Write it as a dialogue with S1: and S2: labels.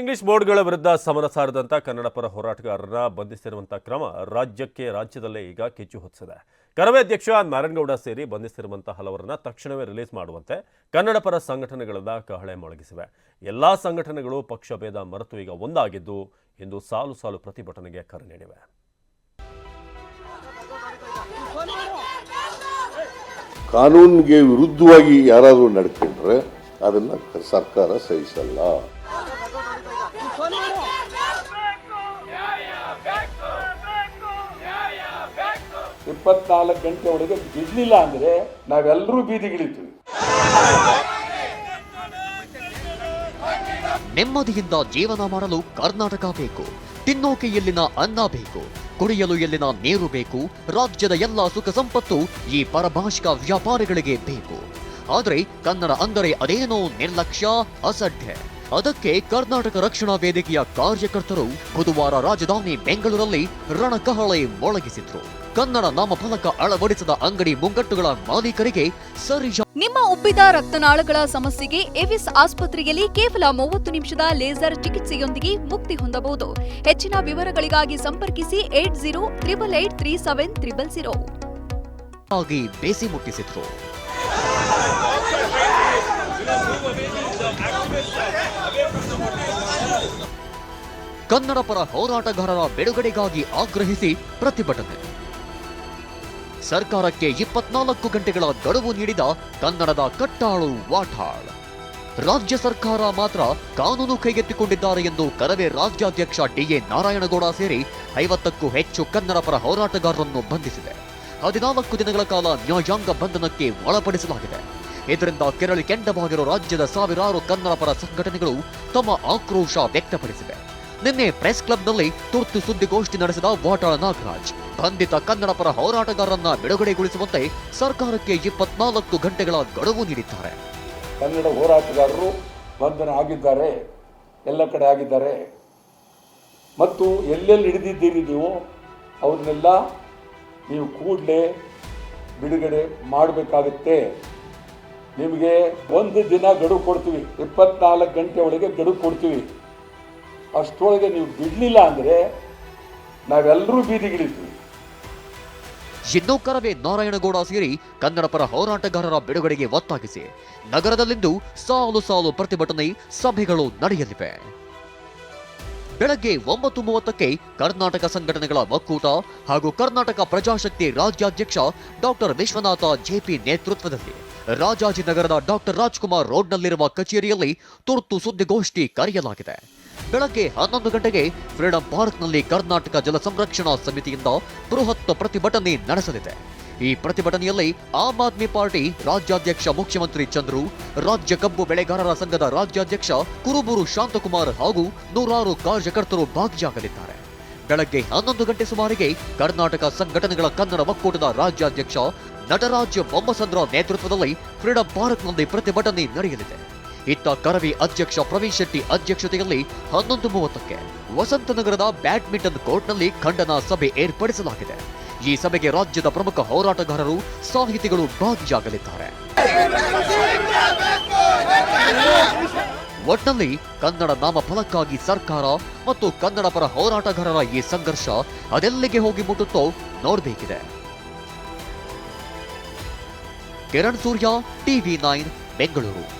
S1: English ಬೋರ್ಡ್ಗಳ ವಿರುದ್ಧ ಸಮರ ಸಾರದಂಥ ಕನ್ನಡ ಪರ ಹೋರಾಟಗಾರರನ್ನ ಬಂಧಿಸಿರುವಂಥ ಕ್ರಮ ರಾಜ್ಯಕ್ಕೆ ರಾಜ್ಯದಲ್ಲೇ ಈಗ ಕಿಚ್ಚು ಹೊತ್ತಿದೆ ಕರವೇ ಅಧ್ಯಕ್ಷ ನಾರಾಯಣಗೌಡ ಸೇರಿ ಬಂಧಿಸಿರುವಂಥ ಹಲವರನ್ನ ತಕ್ಷಣವೇ ರಿಲೀಸ್ ಮಾಡುವಂತೆ ಕನ್ನಡ ಪರ ಸಂಘಟನೆಗಳನ್ನ ಕಹಳೆ ಮೊಳಗಿಸಿವೆ ಎಲ್ಲ ಸಂಘಟನೆಗಳು ಪಕ್ಷಭೇದ ಮರೆತು ಈಗ ಒಂದಾಗಿದ್ದು ಎಂದು ಸಾಲು ಸಾಲು ಪ್ರತಿಭಟನೆಗೆ ಕರೆ ನೀಡಿವೆ
S2: ಕಾನೂನಿಗೆ ವಿರುದ್ಧವಾಗಿ ಯಾರಾದರೂ ನಡ್ಕೊಂಡ್ರೆ ಅದನ್ನ ಸರ್ಕಾರ ಸಹಿಸಲ್ಲ ಇಪ್ಪತ್ನಾಲ್ಕು ಗಂಟೆ ಒಳಗೆ ನಾವೆಲ್ಲರೂ ಬೀದಿಗಿಳಿತೀವಿ
S3: ನೆಮ್ಮದಿಯಿಂದ ಜೀವನ ಮಾಡಲು ಕರ್ನಾಟಕ ಬೇಕು ತಿನ್ನೋಕೆ ಎಲ್ಲಿನ ಅನ್ನ ಬೇಕು ಕುಡಿಯಲು ಎಲ್ಲಿನ ನೀರು ಬೇಕು ರಾಜ್ಯದ ಎಲ್ಲ ಸುಖ ಸಂಪತ್ತು ಈ ಪರಭಾಷಿಕ ವ್ಯಾಪಾರಿಗಳಿಗೆ ಬೇಕು ಆದರೆ ಕನ್ನಡ ಅಂದರೆ ಅದೇನೋ ನಿರ್ಲಕ್ಷ್ಯ ಅಸಡ್ಡೆ ಅದಕ್ಕೆ ಕರ್ನಾಟಕ ರಕ್ಷಣಾ ವೇದಿಕೆಯ ಕಾರ್ಯಕರ್ತರು ಬುಧವಾರ ರಾಜಧಾನಿ ಬೆಂಗಳೂರಲ್ಲಿ ರಣಕಹಳೆ ಮೊಳಗಿಸಿದ್ರು ಕನ್ನಡ ನಾಮಫಲಕ ಅಳವಡಿಸದ ಅಂಗಡಿ ಮುಂಗಟ್ಟುಗಳ ಮಾಲೀಕರಿಗೆ ಸರಿ
S4: ನಿಮ್ಮ ಉಬ್ಬಿದ ರಕ್ತನಾಳಗಳ ಸಮಸ್ಯೆಗೆ ಎವಿಸ್ ಆಸ್ಪತ್ರೆಯಲ್ಲಿ ಕೇವಲ ಮೂವತ್ತು ನಿಮಿಷದ ಲೇಸರ್ ಚಿಕಿತ್ಸೆಯೊಂದಿಗೆ ಮುಕ್ತಿ ಹೊಂದಬಹುದು ಹೆಚ್ಚಿನ ವಿವರಗಳಿಗಾಗಿ ಸಂಪರ್ಕಿಸಿ eight zero triple eight three seven triple zero
S3: ಬೇಸಿ ಮುಟ್ಟಿಸಿದ್ರು ಕನ್ನಡ ಪರ ಹೋರಾಟಗಾರರ ಬಿಡುಗಡೆಗಾಗಿ ಆಗ್ರಹಿಸಿ ಪ್ರತಿಭಟನೆ ಸರ್ಕಾರಕ್ಕೆ ಇಪ್ಪತ್ನಾಲ್ಕು ಗಂಟೆಗಳ ಗಡುವು ನೀಡಿದ ಕನ್ನಡದ ಕಟ್ಟಾಳು ವಾಟಾಳ್ ರಾಜ್ಯ ಸರ್ಕಾರ ಮಾತ್ರ ಕಾನೂನು ಕೈಗೆತ್ತಿಕೊಂಡಿದ್ದಾರೆ ಎಂದು ಕರವೇ ರಾಜ್ಯಾಧ್ಯಕ್ಷ ಡಿಎ ನಾರಾಯಣಗೌಡ ಸೇರಿ ಐವತ್ತಕ್ಕೂ ಹೆಚ್ಚು ಕನ್ನಡ ಪರ ಹೋರಾಟಗಾರರನ್ನು ಬಂಧಿಸಿದೆ ಹದಿನಾಲ್ಕು ದಿನಗಳ ಕಾಲ ನ್ಯಾಯಾಂಗ ಬಂಧನಕ್ಕೆ ಒಳಪಡಿಸಲಾಗಿದೆ ಇದರಿಂದ ಕೆರಳಿ ಕೆಂಡವಾಗಿರುವ ರಾಜ್ಯದ ಸಾವಿರಾರು ಕನ್ನಡ ಪರ ಸಂಘಟನೆಗಳು ತಮ್ಮ ಆಕ್ರೋಶ ವ್ಯಕ್ತಪಡಿಸಿವೆ ನಿನ್ನೆ ಪ್ರೆಸ್ ಕ್ಲಬ್ನಲ್ಲಿ ತುರ್ತು ಸುದ್ದಿಗೋಷ್ಠಿ ನಡೆಸಿದ ವಾಟಾಳ ನಾಗರಾಜ್ ಬಂಧಿತ ಪರ ಹೋರಾಟಗಾರರನ್ನ ಬಿಡುಗಡೆಗೊಳಿಸುವಂತೆ ಸರ್ಕಾರಕ್ಕೆ ಇಪ್ಪತ್ನಾಲ್ಕು ಗಂಟೆಗಳ ಗಡುವು ನೀಡಿದ್ದಾರೆ
S2: ಕನ್ನಡ ಹೋರಾಟಗಾರರು ಬಂಧನ ಆಗಿದ್ದಾರೆ ಎಲ್ಲ ಕಡೆ ಆಗಿದ್ದಾರೆ ಮತ್ತು ಎಲ್ಲೆಲ್ಲಿ ಹಿಡಿದಿದ್ದೀರಿ ನೀವು ಅವ್ರನ್ನೆಲ್ಲ ನೀವು ಕೂಡಲೇ ಬಿಡುಗಡೆ ಮಾಡಬೇಕಾಗುತ್ತೆ ನಿಮಗೆ ಒಂದು ದಿನ ಗಡುವು ಕೊಡ್ತೀವಿ ಇಪ್ಪತ್ನಾಲ್ಕು ಗಂಟೆ ಒಳಗೆ ಗಡುವು ಕೊಡ್ತೀವಿ ಅಷ್ಟೊಳಗೆ ನೀವು ಬಿಡಲಿಲ್ಲ ಅಂದರೆ ನಾವೆಲ್ಲರೂ ಬೀದಿಗಿಳಿತೀವಿ
S3: ಶಿನ್ನೋಕರವೇ ನಾರಾಯಣಗೌಡ ಸೇರಿ ಕನ್ನಡ ಪರ ಹೋರಾಟಗಾರರ ಬಿಡುಗಡೆಗೆ ಒತ್ತಾಗಿಸಿ ನಗರದಲ್ಲಿಂದು ಸಾಲು ಸಾಲು ಪ್ರತಿಭಟನೆ ಸಭೆಗಳು ನಡೆಯಲಿವೆ ಬೆಳಗ್ಗೆ ಒಂಬತ್ತು ಮೂವತ್ತಕ್ಕೆ ಕರ್ನಾಟಕ ಸಂಘಟನೆಗಳ ಒಕ್ಕೂಟ ಹಾಗೂ ಕರ್ನಾಟಕ ಪ್ರಜಾಶಕ್ತಿ ರಾಜ್ಯಾಧ್ಯಕ್ಷ ಡಾಕ್ಟರ್ ವಿಶ್ವನಾಥ ಜೆಪಿ ನೇತೃತ್ವದಲ್ಲಿ ರಾಜಾಜಿನಗರದ ಡಾಕ್ಟರ್ ರಾಜ್ಕುಮಾರ್ ರೋಡ್ನಲ್ಲಿರುವ ಕಚೇರಿಯಲ್ಲಿ ತುರ್ತು ಸುದ್ದಿಗೋಷ್ಠಿ ಕರೆಯಲಾಗಿದೆ ಬೆಳಗ್ಗೆ ಹನ್ನೊಂದು ಗಂಟೆಗೆ ಫ್ರೀಡಂ ಪಾರ್ಕ್ನಲ್ಲಿ ಕರ್ನಾಟಕ ಜಲ ಸಂರಕ್ಷಣಾ ಸಮಿತಿಯಿಂದ ಬೃಹತ್ ಪ್ರತಿಭಟನೆ ನಡೆಸಲಿದೆ ಈ ಪ್ರತಿಭಟನೆಯಲ್ಲಿ ಆಮ್ ಆದ್ಮಿ ಪಾರ್ಟಿ ರಾಜ್ಯಾಧ್ಯಕ್ಷ ಮುಖ್ಯಮಂತ್ರಿ ಚಂದ್ರು ರಾಜ್ಯ ಕಬ್ಬು ಬೆಳೆಗಾರರ ಸಂಘದ ರಾಜ್ಯಾಧ್ಯಕ್ಷ ಕುರುಬೂರು ಶಾಂತಕುಮಾರ್ ಹಾಗೂ ನೂರಾರು ಕಾರ್ಯಕರ್ತರು ಭಾಗಿಯಾಗಲಿದ್ದಾರೆ ಬೆಳಗ್ಗೆ ಹನ್ನೊಂದು ಗಂಟೆ ಸುಮಾರಿಗೆ ಕರ್ನಾಟಕ ಸಂಘಟನೆಗಳ ಕನ್ನಡ ಒಕ್ಕೂಟದ ರಾಜ್ಯಾಧ್ಯಕ್ಷ ನಟರಾಜ್ ಬೊಮ್ಮಸಂದ್ರ ನೇತೃತ್ವದಲ್ಲಿ ಫ್ರೀಡಂ ಪಾರ್ಕ್ನಲ್ಲಿ ಪ್ರತಿಭಟನೆ ನಡೆಯಲಿದೆ ಇತ್ತ ಕರವಿ ಅಧ್ಯಕ್ಷ ಪ್ರವೀಣ್ ಶೆಟ್ಟಿ ಅಧ್ಯಕ್ಷತೆಯಲ್ಲಿ ಹನ್ನೊಂದು ಮೂವತ್ತಕ್ಕೆ ವಸಂತನಗರದ ಬ್ಯಾಡ್ಮಿಂಟನ್ ಕೋರ್ಟ್ನಲ್ಲಿ ಖಂಡನಾ ಸಭೆ ಏರ್ಪಡಿಸಲಾಗಿದೆ ಈ ಸಭೆಗೆ ರಾಜ್ಯದ ಪ್ರಮುಖ ಹೋರಾಟಗಾರರು ಸಾಹಿತಿಗಳು ಭಾಗಿಯಾಗಲಿದ್ದಾರೆ ಒಟ್ನಲ್ಲಿ ಕನ್ನಡ ನಾಮಫಲಕ್ಕಾಗಿ ಸರ್ಕಾರ ಮತ್ತು ಕನ್ನಡ ಪರ ಹೋರಾಟಗಾರರ ಈ ಸಂಘರ್ಷ ಅದೆಲ್ಲಿಗೆ ಹೋಗಿ ಮುಟ್ಟುತ್ತೋ ನೋಡಬೇಕಿದೆ ಕಿರಣ್ ಸೂರ್ಯ ಟಿವಿ ನೈನ್ ಬೆಂಗಳೂರು